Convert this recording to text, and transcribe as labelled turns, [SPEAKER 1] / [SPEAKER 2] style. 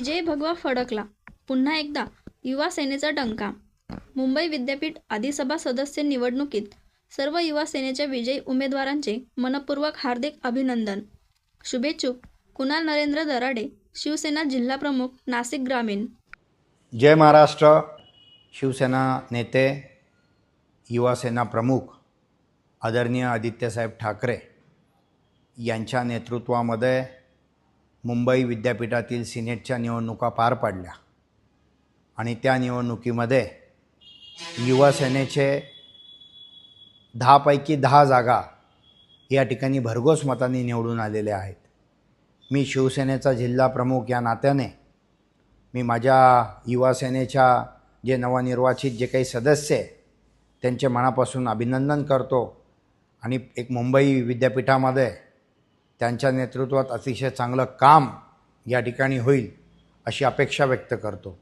[SPEAKER 1] विजय भगवा फडकला. पुन्हा एकदा युवा सेनेचा डंका. मुंबई विद्यापीठ आदिसभा सदस्य निवडणुकीत सर्व युवा सेनेच्या विजयी उमेदवारांचे मनपूर्वक हार्दिक अभिनंदन. शुभेच्छुक कुणाल नरेंद्र दराडे शिवसेना जिल्हाप्रमुख नाशिक ग्रामीण.
[SPEAKER 2] जय महाराष्ट्र. शिवसेना नेते युवासेना प्रमुख आदरणीय आदित्यसाहेब ठाकरे यांच्या नेतृत्वामध्ये मुंबई विद्यापीठातील सिनेटच्या निवडणुका पार पाडल्या. आणि त्या निवडणुकीमध्ये युवासेनेचे दहापैकी दहा जागा या ठिकाणी भरघोस मतांनी निवडून आलेल्या आहेत. मी शिवसेनेचा जिल्हा प्रमुख या नात्याने मी माझ्या युवासेनेच्या जे नवनिर्वाचित जे काही सदस्य आहे त्यांचे मनापासून अभिनंदन करतो. आणि एक मुंबई विद्यापीठामध्ये त्यांच्या नेतृत्वात अतिशय चांगलं काम या ठिकाणी होईल अशी अपेक्षा व्यक्त करतो.